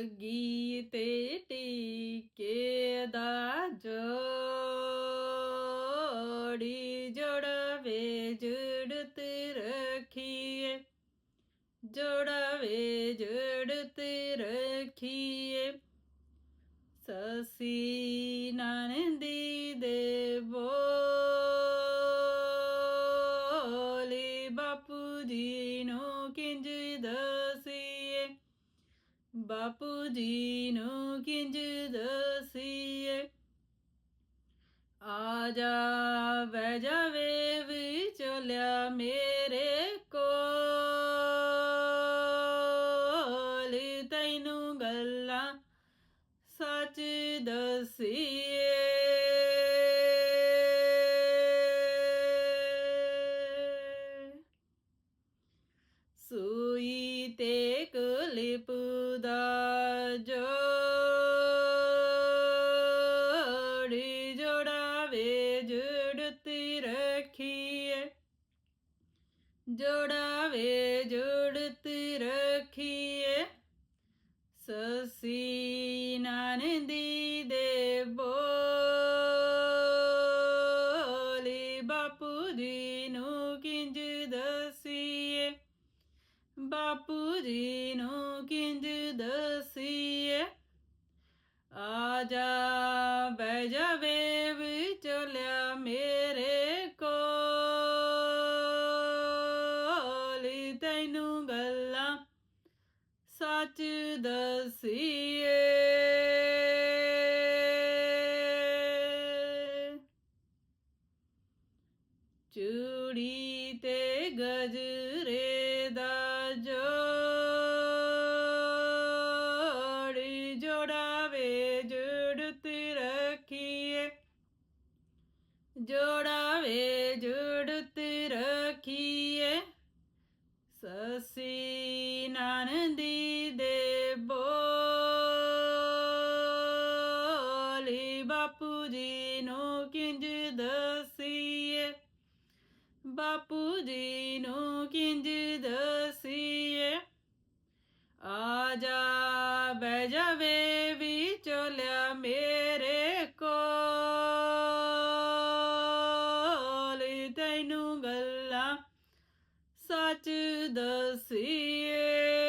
ਲੱਗੀ ਤੇ ਟੀਕੇ ਦਾ ਜੋੜੀ ਜੋੜਵੇ ਜੁੜਤ ਰਖੀਏ। ਜੋੜਵੇ ਜੁੜਤ ਰਖੀਏ। ਸਸੀ ਨਾਨਦੀ ਦੇ ਬੋਲੀ ਬਾਪੂ ਜੀ ਨੂੰ ਕਿੰਜ ਦਸੀਏ ਬਾਪੂ ਜੀ ਨੂੰ ਕਿੰਜ ਦਸੀਏ ਆ ਜਾ ਵੈ ਜਾਵੇ ਵੀ ਵਿਚੋਲਿਆ ਮੇਰੇ ਕੋਲ। ਤੈਨੂੰ ਗੱਲਾਂ ਸੱਚ ਦਸੀਏ ਰਖੀਏ ਜੋੜਾਵੇ ਜੁੜਤ ਰਖੀਏ ਸਸੀ ਨਾਨਦੀ ਦੇ ਬੋਲੀ ਬਾਪੂ ਜੀ ਨੂੰ ਕਿੰਜ ਦਸੀਏ ਬਾਪੂ ਜੀ ਨੂੰ ਕਿੰਜ ਦਸੀਏ ਆ ਜਾ ਬਹਿ ਜਾਵੇ ਸੱਚ ਦਸੀਏ। ਚੂੜੀ ਤੇ ਗਜਰੇ ਦਾ ਜੋੜੀ, ਜੋੜਾਵੇ ਜੁੜਤ ਰਖੀਏ। ਜੋੜਾਵੇ ਜੁੜਤ ਰਖੀਏ। ਸਸੀ ਨਨਦੀ ਬਾਪੂ ਜੀ ਨੂੰ ਕਿੰਜ ਦਸੀਏ? ਬਾਪੂ ਜੀ ਨੂੰ ਕਿੰਜ ਦਸੀਏ? ਆ ਜਾ ਬਹਿ ਜਾਵੇ ਵੀ ਚੋਲਿਆ ਮੇਰੇ ਕੋਲ। ਤੈਨੂੰ ਗੱਲਾਂ ਸੱਚ ਦਸੀਏ।